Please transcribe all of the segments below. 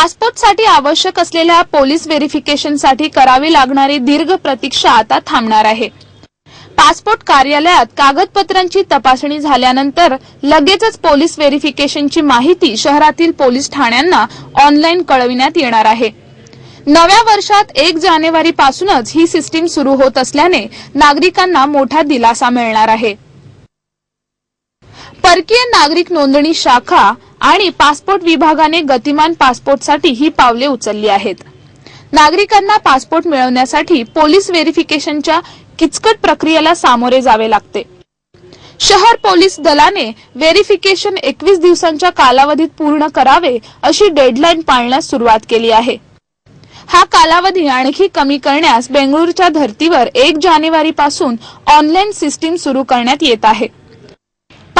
पासपोर्टसाठी आवश्यक असलेल्या पोलीस व्हेरिफिकेशनसाठी करावी लागणारी दीर्घ प्रतीक्षा आता थांबणार आहे. पासपोर्ट कार्यालयात कागदपत्रांची तपासणी झाल्यानंतर लगेचच पोलीस व्हेरिफिकेशनची माहिती शहरातील पोलीस ठाण्यांना ऑनलाईन कळविण्यात येणार आहे. नव्या वर्षात एक जानेवारी पासूनच ही सिस्टीम सुरू होत असल्याने नागरिकांना मोठा दिलासा मिळणार आहे. परकीय नागरिक नोंदणी शाखा आणि पासपोर्ट विभागाने गतिमान पासपोर्टसाठी ही पावले उचलली आहेत. नागरिकांना पासपोर्ट मिळवण्यासाठी पोलीस व्हेरिफिकेशनच्या किचकट प्रक्रियेला सामोरे जावे लागते. शहर पोलीस दलाने व्हेरिफिकेशन एकवीस दिवसांच्या कालावधीत पूर्ण करावे अशी डेडलाईन पाळण्यास सुरुवात केली आहे. हा कालावधी आणखी कमी करण्यास बेंगळूरच्या धर्तीवर एक जानेवारी पासून ऑनलाईन सिस्टीम सुरू करण्यात येत आहे.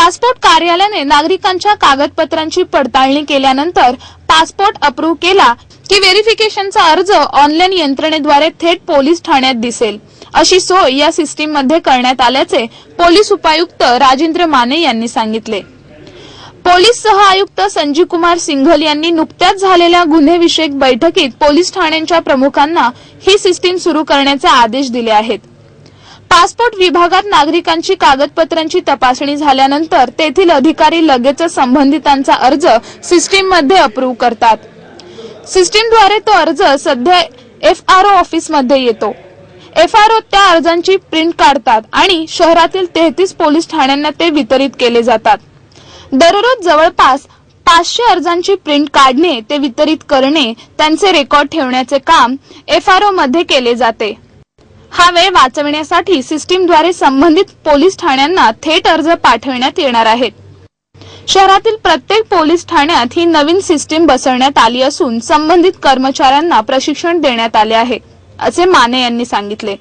पासपोर्ट कार्यालयाने नागरिकांच्या कागदपत्रांची पडताळणी केल्यानंतर पासपोर्ट अप्रूव्ह केला की व्हेरिफिकेशनचा अर्ज ऑनलाईन यंत्रणेद्वारे थेट पोलीस ठाण्यात दिसेल. अशी सोय या सिस्टीममध्ये करण्यात आल्याचे पोलीस उपायुक्त राजेंद्र माने यांनी सांगितले. पोलीस सह आयुक्त संजीव कुमार सिंघल यांनी नुकत्याच झालेल्या गुन्हेविषयक बैठकीत पोलीस ठाण्यांच्या प्रमुखांना ही सिस्टीम सुरू करण्याचे आदेश दिले आहेत. पासपोर्ट विभागात नागरिकांची कागदपत्रांची तपासणी झाल्यानंतर तेथील अधिकारी लगेचच संबंधितांचा अर्ज सिस्टीममध्ये अप्रूव्ह करतात. सिस्टीमद्वारे तो अर्ज सध्या एफ आर ओ ऑफिसमध्ये येतो. एफ आर ओ त्या अर्जांची प्रिंट काढतात आणि शहरातील तेहतीस पोलीस ठाण्यांना ते वितरित केले जातात. दररोज जवळपास पाचशे अर्जांची प्रिंट काढणे ते वितरित करणे त्यांचे रेकॉर्ड ठेवण्याचे काम एफ आर ओ मध्ये केले जाते. हा वेळ वाचविण्यासाठी सिस्टीमद्वारे संबंधित पोलीस ठाण्यांना थेट अर्ज पाठविण्यात येणार आहेत शहरातील प्रत्येक पोलीस ठाण्यात ही नवीन सिस्टीम बसवण्यात आली असून संबंधित कर्मचाऱ्यांना प्रशिक्षण देण्यात आले आहे असे माने यांनी सांगितले.